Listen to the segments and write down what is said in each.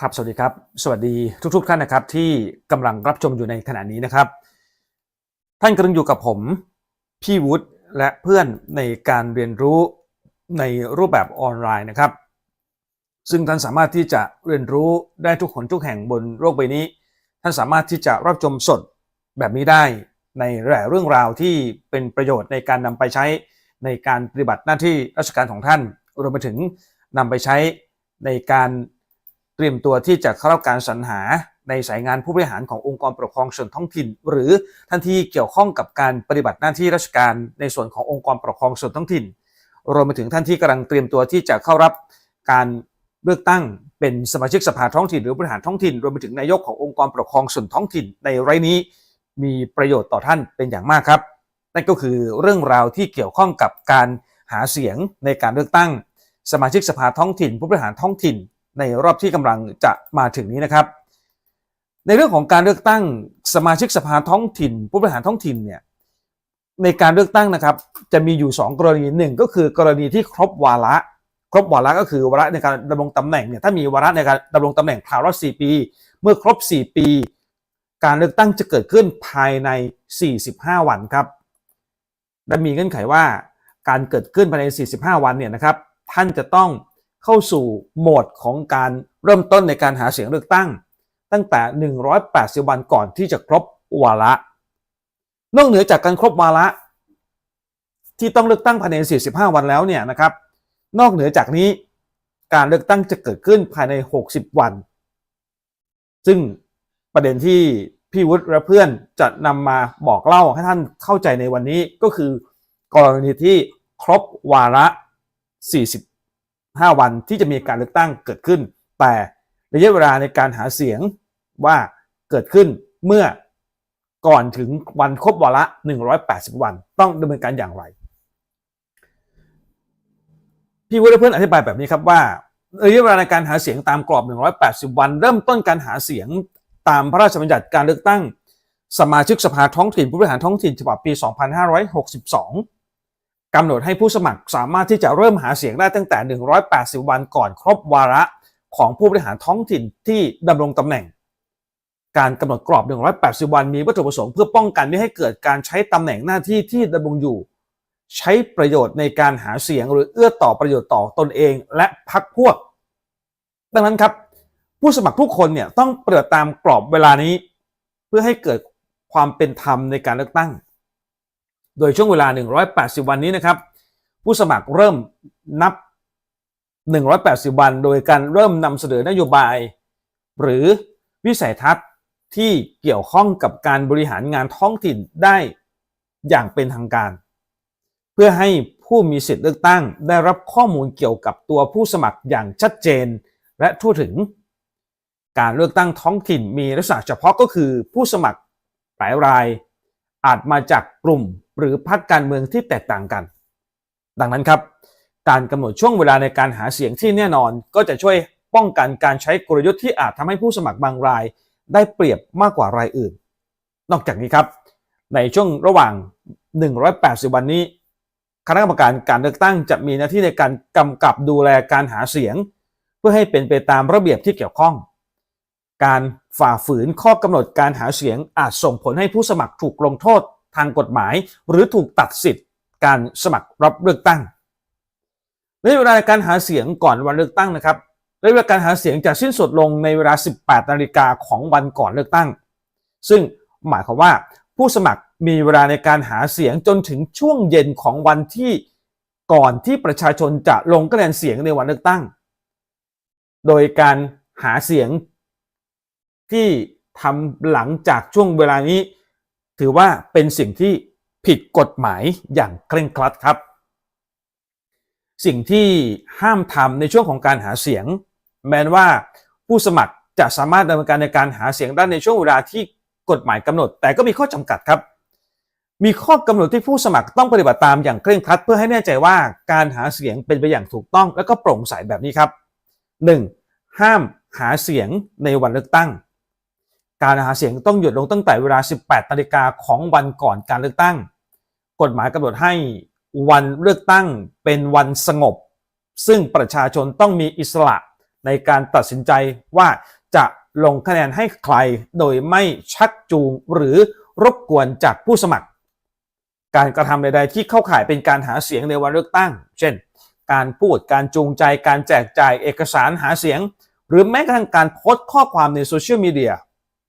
ครับ สวัสดีครับ สวัสดีทุกๆท่านนะครับ ที่กำลังรับชมอยู่ในขณะนี้นะครับ ท่านกำลังอยู่กับผม พี่วุฒิและเพื่อนในการเรียนรู้ในรูปแบบออนไลน์นะครับ ซึ่งท่านสามารถที่จะเรียนรู้ได้ทุกคนทุกแห่งบนโลกใบนี้ ท่านสามารถที่จะรับชมสดแบบนี้ได้ในหลายเรื่องราวที่เป็นประโยชน์ในการนำไปใช้ในการปฏิบัติหน้าที่ราชการของท่านรวมไปถึงนำไปใช้ในการ เตรียมตัวที่จะเข้ารับการสรรหาในสายงานผู้บริหารขององค์กรปกครองส่วนท้องถิ่น หรือท่านที่เกี่ยวข้องกับการปฏิบัติหน้าที่ราชการในส่วนขององค์กรปกครองส่วนท้องถิ่น รวมไปถึงท่านที่กำลังเตรียมตัวที่จะเข้ารับการเลือกตั้งเป็นสมาชิกสภาท้องถิ่นหรือบริหารท้องถิ่น รวมไปถึงนายกขององค์กรปกครองส่วนท้องถิ่น ในไรนี้มีประโยชน์ต่อท่านเป็นอย่างมากครับ นั่นก็คือเรื่องราวที่เกี่ยวข้องกับการหาเสียงในการเลือกตั้ง สมาชิกสภาท้องถิ่น ผู้บริหารท้องถิ่น ในรอบที่กำลังจะมาถึงนี้นะครับ ในเรื่องของการเลือกตั้งสมาชิกสภาท้องถิ่น ผู้บริหารท้องถิ่นเนี่ยในการเลือกตั้งนะครับ จะมีอยู่ 2 กรณีหนึ่งก็คือกรณีที่ครบวาระ ครบวาระก็คือวาระในการดำรงตำแหน่งเนี่ยถ้ามีวาระในการดำรงตำแหน่งคราวละ4ปี เมื่อครบ 4 ปี การเลือกตั้งจะเกิดขึ้นภายใน 45 วันครับและมีเงื่อนไขว่าการเกิดขึ้นภายใน 45 วันเนี่ยนะครับ ท่านจะต้อง เข้าสู่โหมดของการเริ่มต้นในการหาเสียงเลือกตั้ง ตั้งแต่ 180 วันก่อนที่จะครบวาระ นอกเหนือจากการครบวาระ ที่ต้องเลือกตั้งภายใน 45 วันแล้วเนี่ยนะครับ นอกเหนือจากนี้การเลือกตั้งจะเกิดขึ้นภายใน 60 วัน ซึ่งประเด็นที่พี่วุฒิและเพื่อนจะนำมาบอกเล่าให้ท่านเข้าใจในวันนี้ก็คือกรณีที่ครบวาระ 40 5 วันที่จะมีการเลือกตั้งเกิดขึ้น แต่ระยะเวลาในการหาเสียงว่าเกิดขึ้นเมื่อก่อนถึงวันครบวาระ 180 วัน ต้องดำเนินการอย่างไร พี่วุฒิเพื่อนอธิบายแบบนี้ครับว่าระยะเวลาในการหาเสียงตามกรอบ 180 วัน เริ่มต้นการหาเสียงตามพระราชบัญญัติการเลือกตั้ง สมาชิกสภาท้องถิ่นผู้บริหารท้องถิ่นฉบับปี 2562 กำหนดให้ผู้สมัครสามารถที่จะเริ่มหาเสียงได้ตั้งแต่ 180 วันก่อนครบวาระของผู้บริหารท้องถิ่นที่ดำรงตำแหน่ง การกำหนดกรอบ 180 วันมีวัตถุประสงค์เพื่อป้องกันไม่ให้เกิดการใช้ตำแหน่งหน้าที่ที่ดำรงอยู่ ใช้ประโยชน์ในการหาเสียงหรือเอื้อต่อประโยชน์ต่อตนเองและพรรคพวก ดังนั้นครับ ผู้สมัครทุกคนเนี่ยต้องเปิดตามกรอบเวลานี้ เพื่อให้เกิดความเป็นธรรมในการเลือกตั้ง โดยช่วงเวลา 180 วันนี้นะครับ ผู้สมัครเริ่มนับ 180 วัน โดยการเริ่มนำเสนอนโยบาย หรือวิสัยทัศน์ที่เกี่ยวข้องกับการบริหารงานท้องถิ่นได้อย่างเป็นทางการ เพื่อให้ผู้มีสิทธิ์เลือกตั้ง ได้รับข้อมูลเกี่ยวกับตัวผู้สมัครอย่างชัดเจนและทั่วถึง การเลือกตั้งท้องถิ่นมีลักษณะเฉพาะก็คือผู้สมัครหลายราย อาจมาจากกลุ่ม หรือพรรคการเมืองที่แตกต่างกัน ดังนั้นครับ การกำหนดช่วงเวลาในการหาเสียงที่แน่นอน ก็จะช่วยป้องกันการใช้กลยุทธ์ที่อาจทำให้ผู้สมัครบางราย ได้เปรียบมากกว่ารายอื่น นอกจากนี้ครับ ในช่วงระหว่าง 180 วันนี้ คณะกรรมการการเลือกตั้งจะมีหน้าที่ในการกำกับดูแลการหาเสียง เพื่อให้เป็นไปตามระเบียบที่เกี่ยวข้อง การฝ่าฝืนข้อกำหนดการหาเสียงอาจส่งผลให้ผู้สมัครถูกลงโทษ ทางกฎหมาย หรือถูกตัดสิทธิ์การสมัครรับเลือกตั้งในเวลาการหาเสียงก่อนวันเลือกตั้งนะครับระยะเวลาการหาเสียงจะสิ้นสุดลงในเวลา 18 นาฬิกาของวันก่อนเลือกตั้ง ซึ่งหมายความว่าผู้สมัครมีเวลาในการหาเสียงจนถึงช่วงเย็นของวันที่ก่อนที่ประชาชนจะลงคะแนนเสียงในวันเลือกตั้ง โดยการหาเสียงที่ทำหลังจากช่วงเวลานี้ ถือว่าเป็นสิ่งที่ผิดกฎหมายอย่างเคร่งครัดครับ สิ่งที่ห้ามทำในช่วงของการหาเสียง แม้ว่าผู้สมัครจะสามารถดำเนินการในการหาเสียงได้ในช่วงเวลาที่กฎหมายกำหนด แต่ก็มีข้อจำกัดครับมีข้อกำหนดที่ผู้สมัครต้องปฏิบัติตามอย่างเคร่งครัด เพื่อให้แน่ใจว่าการหาเสียงเป็นไปอย่างถูกต้อง และก็โปร่งใสแบบนี้ครับ 1. ห้ามหาเสียงในวันเลือกตั้ง การหาเสียงต้องหยุดลงตั้งแต่เวลา 18นาฬิกาของวันก่อนการเลือกตั้ง กฎหมายกำหนดให้วันเลือกตั้งเป็นวันสงบ ซึ่งประชาชนต้องมีอิสระในการตัดสินใจว่าจะลงคะแนนให้ใครโดยไม่ชักจูงหรือรบกวนจากผู้สมัคร การกระทำใดๆที่เข้าข่ายเป็นการหาเสียงในวันเลือกตั้ง เช่น การพูดการจูงใจการแจกจ่ายเอกสารหาเสียง หรือแม้กระทั่งการโพสต์ข้อความในโซเชียลมีเดีย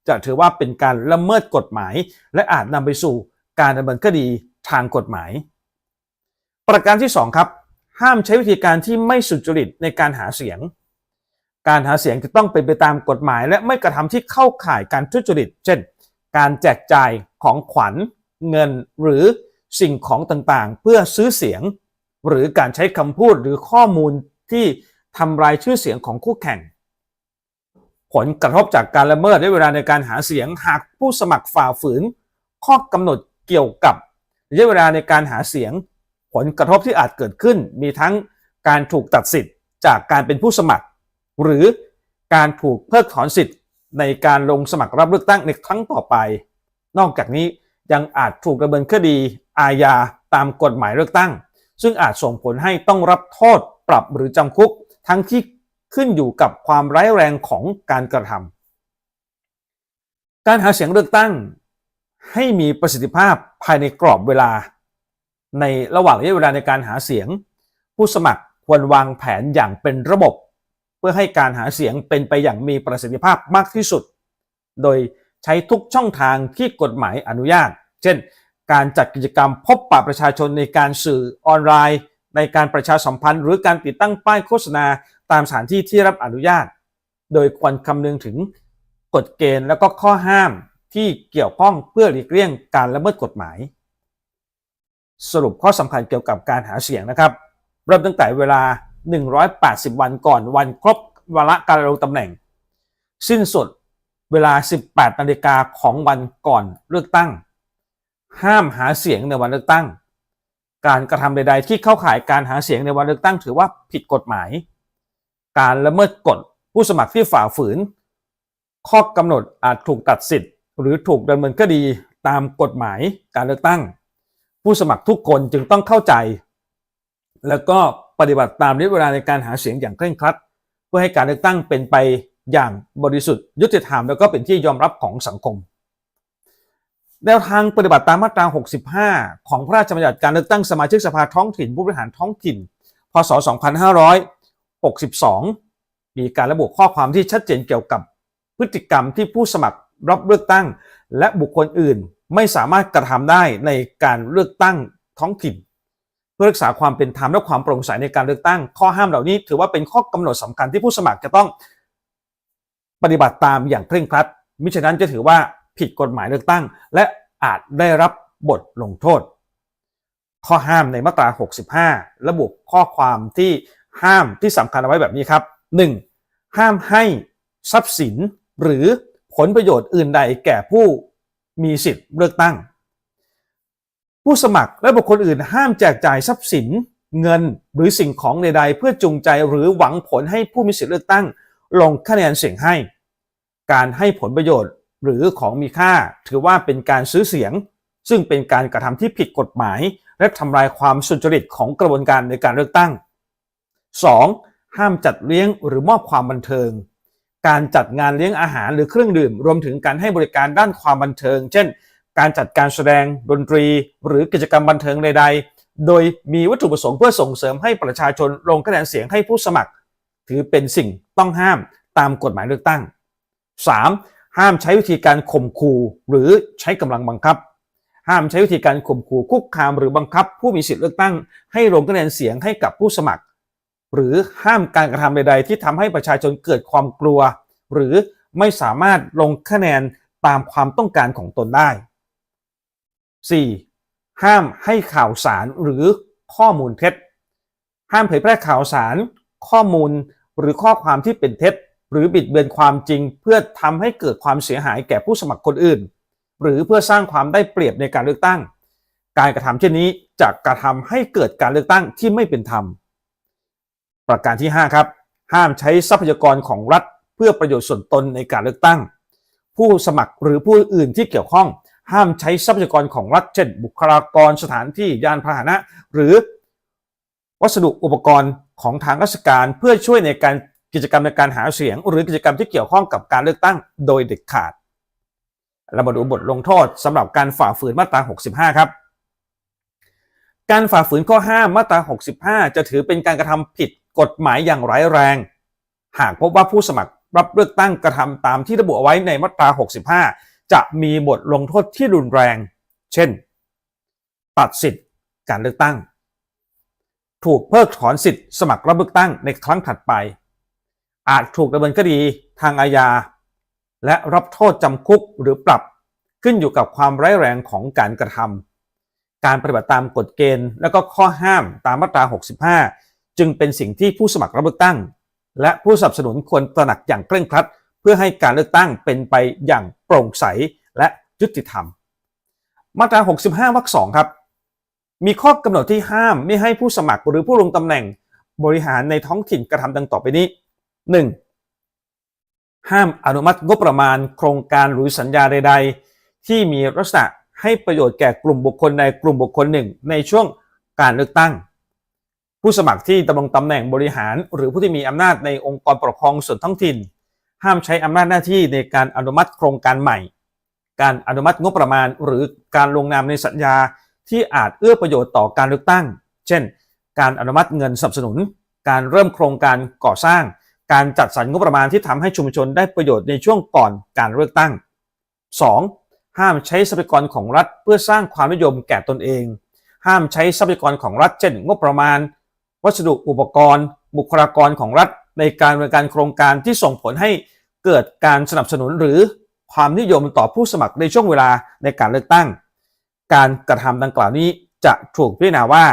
จะถือว่าเป็นการละเมิดกฎหมาย และอาจนำไปสู่การดำเนินคดีทางกฎหมาย ประการที่ 2 ครับ ห้ามใช้วิธีการที่ไม่สุจริตในการหาเสียง การหาเสียงจะต้องเป็นไปตามกฎหมาย และไม่กระทำที่เข้าข่ายการทุจริต เช่น การแจกจ่ายของขวัญ เงินหรือสิ่งของต่างๆ เพื่อซื้อเสียง หรือการใช้คำพูดหรือข้อมูลที่ทำลายชื่อเสียงของคู่แข่ง ผลกระทบจากการละเมิดในเวลาในการหาเสียง หากผู้สมัครฝ่าฝืน ข้อกำหนดเกี่ยวกับระยะเวลาในการหาเสียง ผลกระทบที่อาจเกิดขึ้น มีทั้งการถูกตัดสิทธิ์จากการเป็นผู้สมัคร หรือการถูกเพิกถอนสิทธิ์ในการลงสมัครรับเลือกตั้งในครั้งต่อไป นอกจากนี้ยังอาจถูกดำเนินคดีอาญาตามกฎหมายเลือกตั้ง ซึ่งอาจส่งผลให้ต้องรับโทษปรับหรือจำคุกทั้งที่ ขึ้นอยู่กับความร้ายแรงของการกระทำการหาเสียงเลือกตั้งให้มีประสิทธิภาพภายในกรอบเวลา ในระหว่างระยะเวลาในการหาเสียง ผู้สมัครควรวางแผนอย่างเป็นระบบ เพื่อให้การหาเสียงเป็นไปอย่างมีประสิทธิภาพมากที่สุด โดยใช้ทุกช่องทางที่กฎหมายอนุญาต เช่น การจัดกิจกรรมพบปะประชาชนในการสื่อออนไลน์ ในการประชาสัมพันธ์ หรือการติดตั้งป้ายโฆษณา ตามสถานที่ที่รับอนุญาต โดยควรคำนึงถึงกฎเกณฑ์และก็ข้อห้ามที่เกี่ยวข้องเพื่อหลีกเลี่ยงการละเมิดกฎหมาย สรุปข้อสำคัญเกี่ยวกับการหาเสียงนะครับเริ่มตั้งแต่เวลา 180 วันก่อนวันครบวาระการลงตำแหน่ง สิ้นสุดเวลา 18นาฬิกาของวันก่อนเลือกตั้ง ห้ามหาเสียงในวันเลือกตั้ง การกระทำใด ๆ ที่เข้าข่ายการหาเสียงในวันเลือกตั้ง ถือว่าผิดกฎหมาย การละเมิดกฎผู้สมัครที่ฝ่าฝืน ข้อกำหนดอาจถูกตัดสิทธิ์ หรือถูกดำเนินคดีตามกฎหมายการเลือกตั้ง ผู้สมัครทุกคนจึงต้องเข้าใจ แล้วก็ปฏิบัติตามระยะเวลาในการหาเสียงอย่างเคร่งครัด เพื่อให้การเลือกตั้งเป็นไปอย่างบริสุทธิ์ยุติธรรมแล้วก็เป็นที่ยอมรับของสังคม แนวทางปฏิบัติตามมาตรา 65 ของพระราชบัญญัติการเลือกตั้งสมาชิกสภาท้องถิ่นผู้บริหารท้องถิ่น พศ 62 มีการระบุข้อความที่ชัดเจนเกี่ยวกับพฤติกรรมที่ผู้สมัครรับเลือกตั้ง และบุคคลอื่นไม่สามารถกระทำได้ในการเลือกตั้งท้องถิ่น เพื่อรักษาความเป็นธรรมและความโปร่งใสในการเลือกตั้ง ข้อห้ามเหล่านี้ ถือว่าเป็นข้อกำหนดสำคัญที่ผู้สมัครจะต้องปฏิบัติตามอย่างเคร่งครัด มิฉะนั้นจะถือว่าผิดกฎหมายเลือกตั้ง และอาจได้รับบทลงโทษ ข้อห้ามในมาตรา 65 ระบุข้อความที่ ห้ามที่สำคัญเอาไว้แบบนี้ครับ 1. ห้ามให้ทรัพย์สินหรือผลประโยชน์อื่นใดแก่ผู้มีสิทธิ์เลือกตั้ง ผู้สมัครและบุคคลอื่นห้ามแจกจ่ายทรัพย์สินเงินหรือสิ่งของใด ๆ เพื่อจูงใจหรือหวังผลให้ผู้มีสิทธิ์เลือกตั้ง ลงคะแนนเสียงให้ การให้ผลประโยชน์หรือของมีค่า ถือว่าเป็นการซื้อเสียง ซึ่งเป็นการกระทำที่ผิดกฎหมาย และทำลายความสุจริตของกระบวนการในการเลือกตั้ง 2. ห้ามจัดเลี้ยงหรือมอบความบันเทิง การจัดงานเลี้ยงอาหารหรือเครื่องดื่ม รวมถึงการให้บริการด้านความบันเทิง เช่น การจัดการแสดงดนตรี หรือกิจกรรมบันเทิงใด ๆ โดยมีวัตถุประสงค์เพื่อส่งเสริมให้ประชาชนลงคะแนนเสียงให้ผู้สมัคร ถือเป็นสิ่งต้องห้ามตามกฎหมายเลือกตั้ง 3. ห้ามใช้วิธีการข่มขู่หรือใช้กำลังบังคับ ห้ามใช้วิธีการข่มขู่คุกคามหรือบังคับ ผู้มีสิทธิเลือกตั้ง ให้ลงคะแนนเสียงให้กับผู้สมัคร หรือห้ามการกระทำใด ๆ ที่ทำให้ประชาชนเกิดความกลัว หรือไม่สามารถลงคะแนนตามความต้องการของตนได้ 4. ห้ามให้ข่าวสารหรือข้อมูลเท็จ ห้ามเผยแพร่ข่าวสาร ข้อมูลหรือข้อความที่เป็นเท็จ หรือบิดเบือนความจริง เพื่อทำให้เกิดความเสียหายแก่ผู้สมัครคนอื่น หรือเพื่อสร้างความได้เปรียบในการเลือกตั้ง การกระทำเช่นนี้จะกระทำให้เกิดการเลือกตั้งที่ไม่เป็นธรรม ประการที่ 5 ครับ ห้ามใช้ทรัพยากรของรัฐเพื่อประโยชน์ส่วนตนในการเลือกตั้ง ผู้สมัครหรือผู้อื่นที่เกี่ยวข้อง ห้ามใช้ทรัพยากรของรัฐเช่น บุคลากรสถานที่ยานพาหนะ หรือวัสดุอุปกรณ์ของทางราชการเพื่อช่วยในการกิจกรรมในการหาเสียง หรือกิจกรรมที่เกี่ยวข้องกับการเลือกตั้งโดยเด็ดขาดเรามาดูบทลงโทษสำหรับการฝ่าฝืนมาตรา 65 ครับ การฝ่าฝืนข้อห้ามมาตรา 65 จะถือเป็นการกระทำผิด กฎหมายอย่างร้ายแรง หากพบว่าผู้สมัครรับเลือกตั้งกระทำตามที่ระบุเอาไว้ในมาตรา 65 จะมีบทลงโทษที่รุนแรง เช่น ตัดสิทธิ์การเลือกตั้ง ถูกเพิกถอนสิทธิ์สมัครรับเลือกตั้งในครั้งถัดไป อาจถูกดำเนินคดีทางอาญา และรับโทษจำคุกหรือปรับขึ้นอยู่กับความร้ายแรงของการกระทำการปฏิบัติตามกฎเกณฑ์ และก็ข้อห้ามตามมาตรา 65 จึงเป็นสิ่งที่ผู้สมัครรับเลือกตั้ง และผู้สนับสนุนควรตระหนักอย่างเคร่งครัด เพื่อให้การเลือกตั้งเป็นไปอย่างโปร่งใสและยุติธรรม มาตรา 65วรรค2ครับ มีข้อกำหนดที่ห้ามไม่ให้ผู้สมัครหรือผู้ลงตำแหน่งบริหารในท้องถิ่นกระทำดังต่อไปนี้ 1. ห้ามอนุมัติงบประมาณโครงการหรือสัญญาใด ๆ ที่มีลักษณะให้ประโยชน์แก่กลุ่มบุคคลใดกลุ่มบุคคลหนึ่ง ในช่วงการเลือกตั้ง ผู้สมัครที่ดำรงตำแหน่งบริหาร หรือผู้ที่มีอำนาจในองค์กรปกครองส่วนท้องถิ่น ห้ามใช้อำนาจหน้าที่ในการอนุมัติโครงการใหม่ การอนุมัติงบประมาณ หรือการลงนามในสัญญาที่อาจเอื้อประโยชน์ต่อการเลือกตั้ง เช่น การอนุมัติเงินสนับสนุน การเริ่มโครงการก่อสร้าง การจัดสรรงบประมาณที่ทำให้ชุมชนได้ประโยชน์ในช่วงก่อนการเลือกตั้ง 2. ห้ามใช้ทรัพยากรของรัฐเพื่อสร้างความนิยมแก่ตนเอง ห้ามใช้ทรัพยากรของรัฐเช่น งบประมาณ วัสดุอุปกรณ์ บุคลากรของรัฐ ในการดำเนินการโครงการที่ส่งผลให้เกิดการสนับสนุนหรือความนิยมต่อผู้สมัครในช่วงเวลาในการเลือกตั้ง การกระทำดังกล่าวนี้จะถูกพิจารณาว่า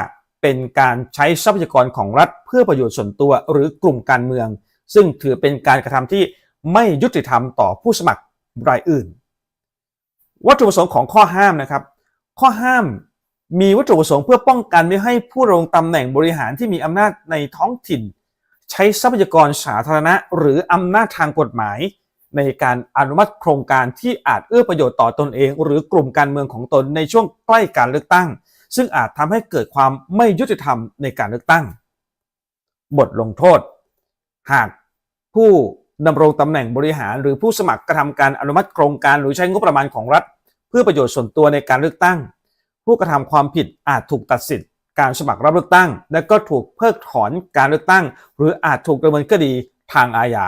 เป็นการใช้ทรัพยากรของรัฐเพื่อประโยชน์ส่วนตัวหรือกลุ่มการเมือง ซึ่งถือเป็นการกระทำที่ไม่ยุติธรรมต่อผู้สมัครรายอื่น วัตถุประสงค์ของข้อห้ามนะครับ ข้อห้าม มีวัตถุประสงค์เพื่อป้องกันไม่ให้ผู้ลงตำแหน่งบริหารที่มีอำนาจในท้องถิ่น ใช้ทรัพยากรสาธารณะ หรืออำนาจทางกฎหมาย ในการอนุมัติโครงการที่อาจเอื้อประโยชน์ต่อตนเอง หรือกลุ่มการเมืองของตนในช่วงใกล้การเลือกตั้ง ซึ่งอาจทำให้เกิดความไม่ยุติธรรมในการเลือกตั้ง บทลงโทษ หากผู้ดำรงตำแหน่งบริหาร หรือผู้สมัครกระทำการอนุมัติโครงการหรือใช้งบประมาณของรัฐ เพื่อประโยชน์ส่วนตัวในการเลือกตั้ง ผู้กระทำความผิดอาจถูกตัดสิทธิ์การสมัครรับเลือกตั้ง และก็ถูกเพิกถอนการเลือกตั้ง หรืออาจถูกดำเนินคดีทางอาญา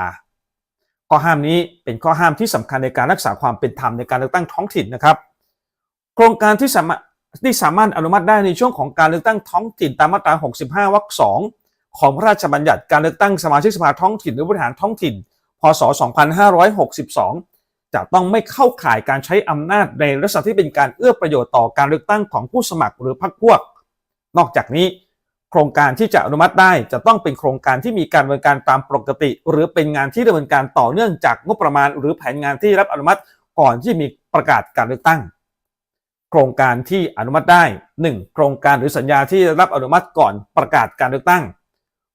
ข้อห้ามนี้เป็นข้อห้ามที่สำคัญในการรักษาความเป็นธรรมในการเลือกตั้งท้องถิ่นนะครับ โครงการที่สามารถที่สามารถอนุมัติได้ในช่วงของการเลือกตั้งท้องถิ่นตามมาตรา 65 วรรค 2 ของพระราชบัญญัติการเลือกตั้งสมาชิกสภาท้องถิ่นหรือบริหารท้องถิ่น พศ 2562 จะต้องไม่เข้าข่ายการใช้อำนาจในลักษณะที่เป็นการเอื้อประโยชน์ต่อการเลือกตั้งของผู้สมัครหรือพรรคพวก นอกจากนี้ โครงการที่จะอนุมัติได้จะต้องเป็นโครงการที่มีการดำเนินการตามปกติ หรือเป็นงานที่ดำเนินการต่อเนื่องจากงบประมาณ หรือแผนงานที่รับอนุมัติก่อนที่มีประกาศการเลือกตั้ง โครงการที่อนุมัติได้ 1. โครงการหรือสัญญาที่รับอนุมัติก่อนประกาศการเลือกตั้ง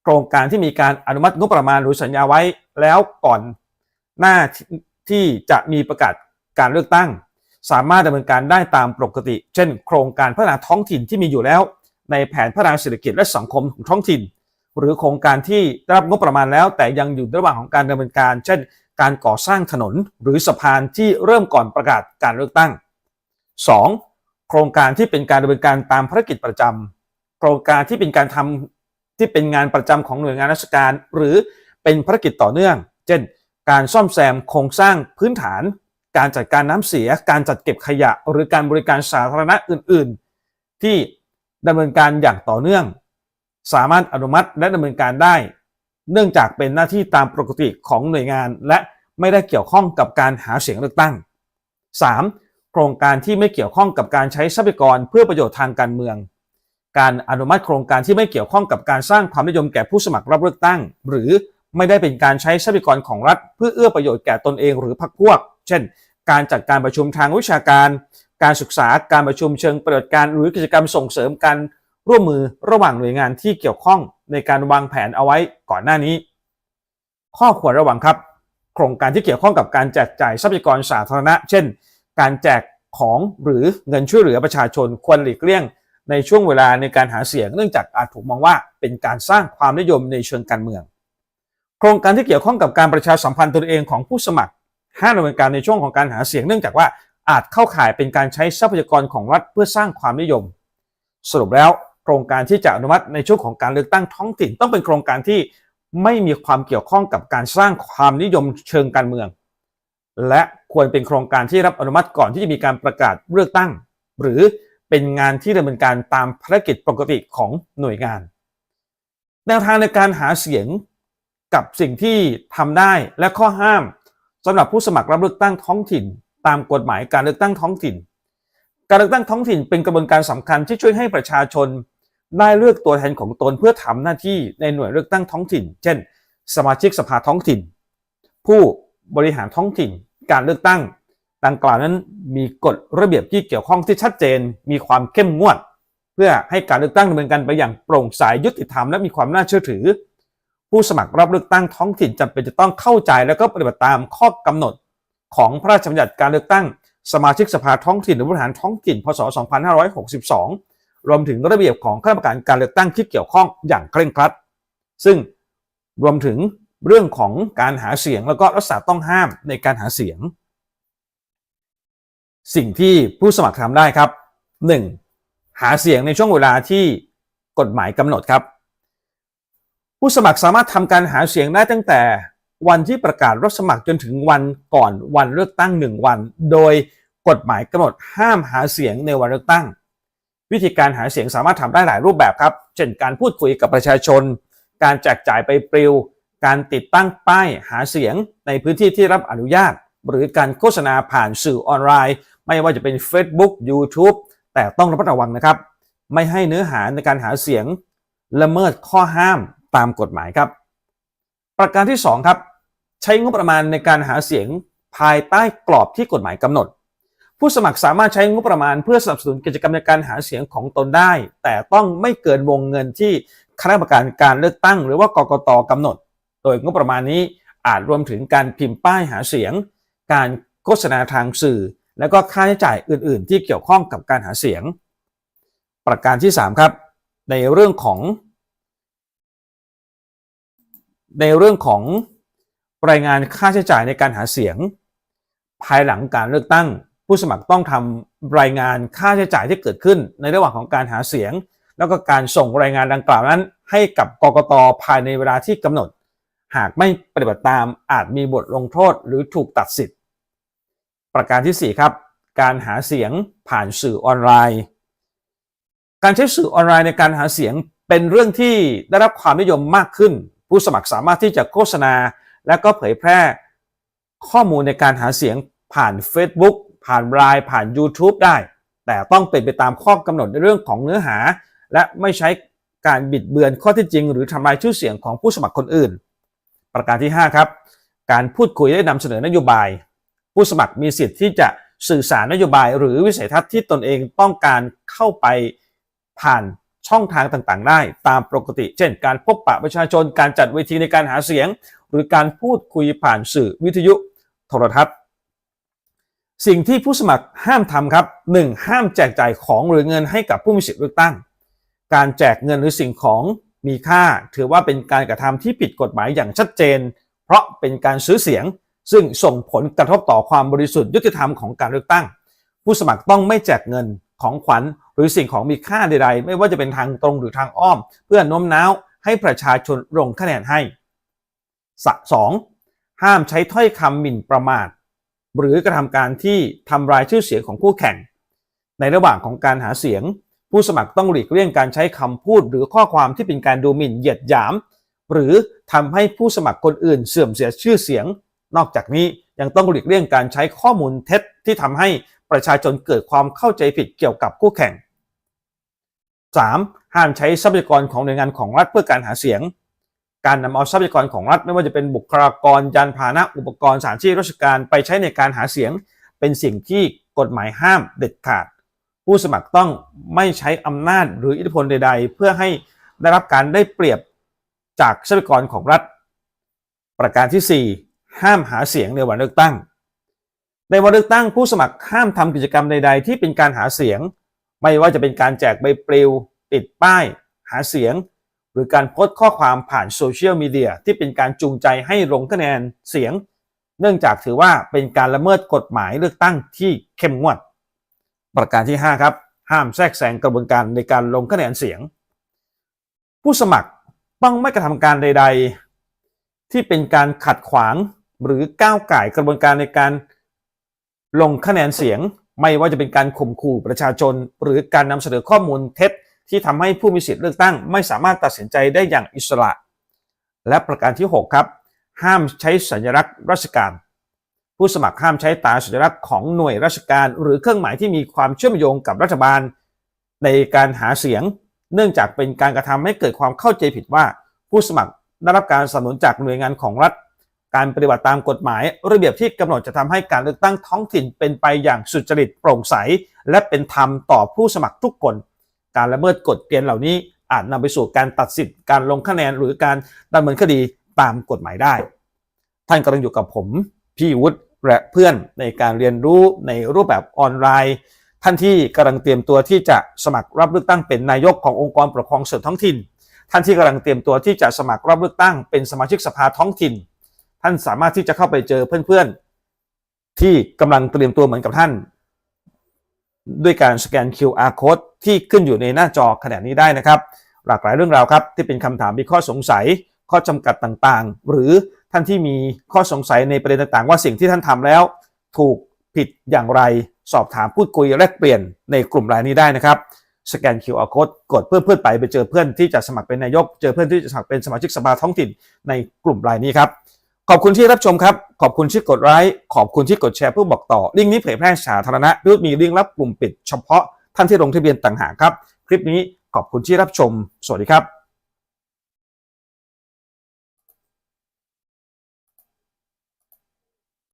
โครงการที่มีการอนุมัติงบประมาณหรือสัญญาไว้แล้วก่อนหน้า ที่จะมีประกาศการเลือกตั้ง สามารถดำเนินการได้ตามปกติ เช่น โครงการพัฒนาท้องถิ่นที่มีอยู่แล้ว ในแผนพัฒนาเศรษฐกิจและสังคมของท้องถิ่น หรือโครงการที่ได้รับงบประมาณแล้ว แต่ยังอยู่ระหว่างของการดำเนินการ เช่น การก่อสร้างถนนหรือสะพานที่เริ่มก่อนประกาศการเลือกตั้ง 2. โครงการที่เป็นการดำเนินการตามภารกิจประจำโครงการที่เป็นการทำที่เป็นงานประจำของหน่วยงานราชการ หรือเป็นภารกิจต่อเนื่อง เช่น การซ่อมแซมโครงสร้างพื้นฐาน การจัดการน้ำเสีย การจัดเก็บขยะ หรือการบริการสาธารณะอื่น ๆ ที่ดำเนินการอย่างต่อเนื่อง สามารถอนุมัติและดำเนินการได้ เนื่องจากเป็นหน้าที่ตามปกติของหน่วยงาน และไม่ได้เกี่ยวข้องกับการหาเสียงเลือกตั้ง 3. โครงการที่ไม่เกี่ยวข้องกับการใช้ทรัพยากรเพื่อประโยชน์ทางการเมือง การอนุมัติโครงการที่ไม่เกี่ยวข้องกับการสร้างความนิยมแก่ผู้สมัครรับเลือกตั้ง หรือ ไม่ได้เป็นการใช้ทรัพยากรของรัฐ เพื่อเอื้อประโยชน์แก่ตนเองหรือพรรคพวก เช่น การจัดการประชุมทางวิชาการ การศึกษา การประชุมเชิงปฏิบัติการหรือกิจกรรมส่งเสริมการร่วมมือระหว่างหน่วยงานที่เกี่ยวข้องในการวางแผนเอาไว้ก่อนหน้านี้ ข้อควรระวังครับ โครงการที่เกี่ยวข้องกับการแจกจ่ายทรัพยากรสาธารณะ เช่น การแจกของหรือเงินช่วยเหลือประชาชนควรหลีกเลี่ยง ในช่วงเวลาในการหาเสียงเนื่องจากอาจถูกมองว่าเป็นการสร้างความนิยมในเชิงการเมือง คครงการที่เกี่ยวข้องกับการประชาสัมพันธ์ตนเองของผู้สมัครห้าดำเนินการในช่วงของการหาเสียงเนื่องจากว่าอาจเข้าข่ายเป็นการใช้ทรัพยากรของรัฐเพื่อสร้างความนิยม สรุปแล้วโครงการที่จะอนุมัติในช่วงของการเลือกตั้งท้องถิ่น ต้องเป็นโครงการที่ไม่มีความเกี่ยวข้องกับการสร้างความนิยมเชิงการเมือง และควรเป็นโครงการที่รับอนุมัติก่อนที่จะมีการประกาศเลือกตั้ง หรือเป็นงานที่ดำเนินการตามภารกิจปกติของหน่วยงาน แนวทางในการหาเสียง กับสิ่งที่ทำได้และข้อห้ามสำหรับผู้สมัครรับเลือกตั้งท้องถิ่น ตามกฎหมายการเลือกตั้งท้องถิ่น การเลือกตั้งท้องถิ่นเป็นกระบวนการสำคัญที่ช่วยให้ประชาชน ได้เลือกตัวแทนของตนเพื่อทำหน้าที่ในหน่วยเลือกตั้งท้องถิ่น เช่น สมาชิกสภาท้องถิ่น ผู้บริหารท้องถิ่น การเลือกตั้งดังกล่าวนั้นมีกฎระเบียบที่เกี่ยวข้องที่ชัดเจน มีความเข้มงวด เพื่อให้การเลือกตั้งดำเนินการไปอย่างโปร่งใสยุติธรรมและมีความน่าเชื่อถือ ผู้สมัครรับเลือกตั้งท้องถิ่นจำเป็นจะต้องเข้าใจและก็ปฏิบัติตามข้อกำหนดของพระราชบัญญัติการเลือกตั้งสมาชิกสภาท้องถิ่นหรือบริหารท้องถิ่น พศ 2562 รวมถึงระเบียบของคณะกรรมการการเลือกตั้งที่เกี่ยวข้องอย่างเคร่งครัด ซึ่งรวมถึงเรื่องของการหาเสียงแล้วก็รักษาต้องห้ามในการหาเสียง สิ่งที่ผู้สมัครทำได้ครับ 1. หาเสียงในช่วงเวลาที่กฎหมายกำหนดครับ ผู้สมัครสามารถทำการหาเสียงได้ตั้งแต่วันที่ประกาศรับสมัครจนถึงวันก่อนวันเลือกตั้ง 1 วัน โดยกฎหมายกำหนดห้ามหาเสียงในวันเลือกตั้ง วิธีการหาเสียงสามารถทำได้หลายรูปแบบครับ เช่นการพูดคุยกับประชาชน การแจกจ่ายไปปลิว การติดตั้งป้ายหาเสียงในพื้นที่ที่รับอนุญาต หรือการโฆษณาผ่านสื่อออนไลน์ ไม่ว่าจะเป็น Facebook YouTube แต่ต้องระมัดระวังนะครับ ไม่ให้เนื้อหาในการหาเสียงละเมิดข้อห้าม ตามกฎหมายครับ ประการที่ 2 ครับ ใช้งบประมาณในการหาเสียงภายใต้กรอบที่กฎหมายกำหนด ผู้สมัครสามารถใช้งบประมาณเพื่อสนับสนุนกิจกรรมในการหาเสียงของตนได้ แต่ต้องไม่เกินวงเงินที่คณะกรรมการการเลือกตั้ง หรือว่ากกตกำหนด โดยงบประมาณนี้อาจรวมถึงการพิมพ์ป้ายหาเสียง การโฆษณาทางสื่อ และก็ค่าใช้จ่ายอื่น ๆ ที่เกี่ยวข้องกับการหาเสียง ประการที่ 3 ครับ ในเรื่องของ ในเรื่องของรายงานค่าใช้จ่ายในการหาเสียง ภายหลังการเลือกตั้ง ผู้สมัครต้องทำรายงานค่าใช้จ่ายที่เกิดขึ้น ในระหว่างของการหาเสียง แล้วก็การส่งรายงานดังกล่าวนั้น ให้กับกกตภายในเวลาที่กำหนด หากไม่ปฏิบัติตามอาจมีบทลงโทษหรือถูกตัดสิทธิ์ ประการที่ 4 ครับ การหาเสียงผ่านสื่อออนไลน์ การใช้สื่อออนไลน์ในการหาเสียงเป็นเรื่องที่ได้รับความนิยมมากขึ้น ผู้สมัครสามารถที่จะโฆษณา และก็เผยแพร่ข้อมูลในการหาเสียงผ่าน Facebook ผ่านไลน์ผ่าน YouTube ได้ แต่ต้องเป็นไปตามข้อกำหนดในเรื่องของเนื้อหา และไม่ใช้การบิดเบือนข้อที่จริง หรือทำลายชื่อเสียงของผู้สมัครคนอื่น ประการที่ 5 ครับ การพูดคุยและนำเสนอนโยบาย ผู้สมัครมีสิทธิ์ที่จะสื่อสารนโยบาย หรือวิสัยทัศน์ที่ตนเองต้องการเข้าไปผ่าน ช่องทางต่างๆ ได้ตามปกติ เช่น การพบปะประชาชนการจัดเวทีในการหาเสียง หรือการพูดคุยผ่านสื่อวิทยุโทรทัศน์ สิ่งที่ผู้สมัครห้ามทำครับ 1. ห้ามแจกจ่ายของหรือเงินให้กับผู้มีสิทธิเลือกตั้ง การแจกเงินหรือสิ่งของมีค่า ถือว่าเป็นการกระทำที่ผิดกฎหมายอย่างชัดเจน เพราะเป็นการซื้อเสียง ซึ่งส่งผลกระทบต่อความบริสุทธิ์ยุติธรรมของการเลือกตั้ง ผู้สมัครต้องไม่แจกเงินของขวัญ หรือสิ่งของมีค่าใดๆ ไม่ว่าจะเป็นทางตรงหรือทางอ้อม เพื่อโน้มน้าวให้ประชาชนลงคะแนนให้ 2. ห้ามใช้ถ้อยคำหมิ่นประมาท หรือกระทำการที่ทำลายชื่อเสียงของคู่แข่ง ในระหว่างของการหาเสียง ผู้สมัครต้องหลีกเลี่ยงการใช้คำพูด หรือข้อความที่เป็นการดูหมิ่นเหยียดหยาม หรือทำให้ผู้สมัครคนอื่นเสื่อมเสียชื่อเสียง นอกจากนี้ยังต้องหลีกเลี่ยงการใช้ข้อมูลเท็จที่ทำให้ประชาชนเกิดความเข้าใจผิดเกี่ยวกับคู่แข่ง 3. ห้ามใช้ทรัพยากรของหน่วยงานของรัฐเพื่อการหาเสียง การนำเอาทรัพยากรของรัฐไม่ว่าจะเป็นบุคลากรยานพาหนะอุปกรณ์สถานที่ราชการไปใช้ในการหาเสียง เป็นสิ่งที่กฎหมายห้ามเด็ดขาด ผู้สมัครต้องไม่ใช้อำนาจหรืออิทธิพลใด ๆ เพื่อให้ได้รับการได้เปรียบจากทรัพยากรของรัฐ ประการที่ 4 ห้ามหาเสียงในวันเลือกตั้ง ในวันเลือกตั้งผู้สมัครห้ามทำกิจกรรมใด ๆ ที่เป็นการหาเสียง ไม่ว่าจะเป็นการแจกใบปลิว ติดป้าย หาเสียง หรือการโพสต์ข้อความผ่านโซเชียลมีเดียที่เป็นการจูงใจให้ลงคะแนนเสียง เนื่องจากถือว่าเป็นการละเมิดกฎหมายเลือกตั้งที่เข้มงวด ประการที่ 5 ครับ ห้ามแทรกแซงกระบวนการในการลงคะแนนเสียง ผู้สมัครต้องไม่กระทำการใด ๆ ที่เป็นการขัดขวางหรือก้าวไก่กระบวนการในการลงคะแนนเสียง ไม่ว่าจะเป็นการข่มขู่ประชาชน หรือการนำเสนอข้อมูลเท็จ ที่ทำให้ผู้มีสิทธิ์เลือกตั้ง ไม่สามารถตัดสินใจได้อย่างอิสระ และประการที่ 6 ครับ ห้ามใช้สัญลักษณ์ราชการ ผู้สมัครห้ามใช้ตราสัญลักษณ์ของหน่วยราชการ หรือเครื่องหมายที่มีความเชื่อมโยงกับรัฐบาล ในการหาเสียง เนื่องจากเป็นการกระทำให้เกิดความเข้าใจผิดว่า ผู้สมัครได้รับการสนับสนุนจากหน่วยงานของรัฐ การปฏิบัติตามกฎหมาย ระเบียบที่กำหนดจะทำให้การเลือกตั้งท้องถิ่นเป็นไปอย่างสุจริตโปร่งใส และเป็นธรรมต่อผู้สมัครทุกคน การละเมิดกฎเกณฑ์เหล่านี้อาจนำไปสู่การตัดสิทธิ์การลงคะแนนหรือการดำเนินคดีตามกฎหมายได้ ท่านกำลังอยู่กับผม พี่วุฒิและเพื่อนในการเรียนรู้ในรูปแบบออนไลน์ ท่านที่กำลังเตรียมตัวที่จะสมัครรับเลือกตั้งเป็นนายกขององค์กรปกครองส่วนท้องถิ่น ท่านที่กำลังเตรียมตัวที่จะสมัครรับเลือกตั้งเป็นสมาชิกสภาท้องถิ่น ท่านสามารถที่จะเข้าไปเจอเพื่อนๆ ที่กำลังเตรียมตัวเหมือนกับท่าน ด้วยการสแกน QR code ที่ขึ้นอยู่ในหน้าจอขณะนี้ได้นะครับ หลากหลายเรื่องราวครับ ที่เป็นคำถามมีข้อสงสัย ข้อจำกัดต่างๆ หรือท่านที่มีข้อสงสัยในประเด็นต่างๆ ว่าสิ่งที่ท่านทำแล้ว ถูกผิดอย่างไรสอบถามพูดคุยแลกเปลี่ยนในกลุ่มรายนี้ได้นะครับสแกน QR code กดเพื่อนเพื่อนไปไปเจอเพื่อนที่จะสมัครเป็นนายก เจอเพื่อนที่จะสมัครเป็นสมาชิกสภาท้องถิ่นในกลุ่มรายนี้ครับ ขอบคุณที่รับชมครับ ขอบคุณที่กดไลค์ขอบคุณที่กดแชร์เพื่อบอกต่อ ลิงก์นี้เผยแพร่สาธารณะด้วยมีลิงก์รับกลุ่มปิดเฉพาะท่านที่ลงทะเบียนต่างหากครับ คลิปนี้ขอบคุณที่รับชม สวัสดีครับ